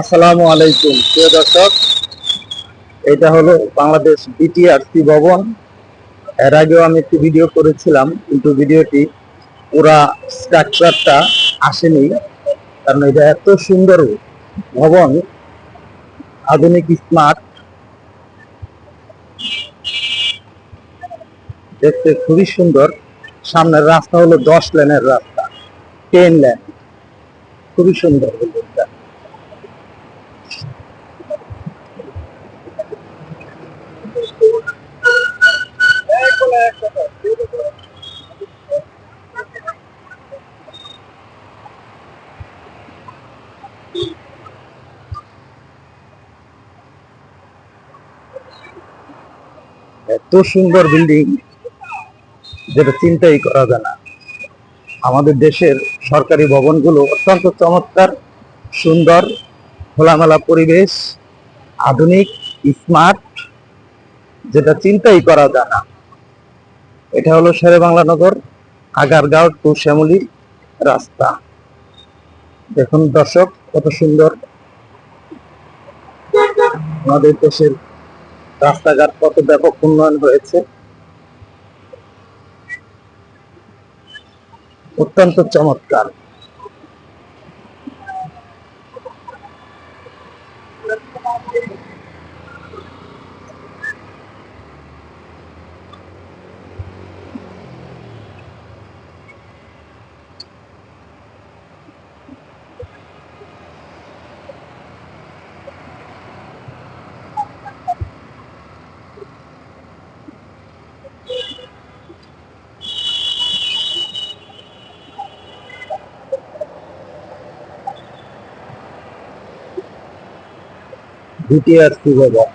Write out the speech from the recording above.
আসসালামু আলাইকুম। প্রিয় দর্শক, এটা হলো বাংলাদেশ বিটিআরসি ভবন। এর আগেও আমি একটি ভিডিও করেছিলাম, কিন্তু ভিডিওটি পুরা স্ট্রাকচারটা আসেনি, কারণ এটা এত সুন্দর ভবন, আধুনিক স্মার্ট দেখতে খুবই সুন্দর। সামনের রাস্তা হলো দশ লেনের রাস্তা টেন লেন। খুবই সুন্দর। এত সুন্দর বিল্ডিং যেটা চিন্তাই করা যায় না। আমাদের দেশের সরকারি ভবনগুলো অত্যন্ত চমৎকার, সুন্দর, খোলামেলা পরিবেশ, আধুনিক স্মার্ট যেটা চিন্তাই করা যায় না। এটা হলো শেরে বাংলা নগর আগারগাঁও টু শ্যামলী রাস্তা। দেখুন দর্শক, কত সুন্দর। আমাদের দেশের রাস্তাঘাট কত ব্যাপক উন্নয়ন হয়েছে। অত্যন্ত চমৎকার। বিটিআরসি ভবন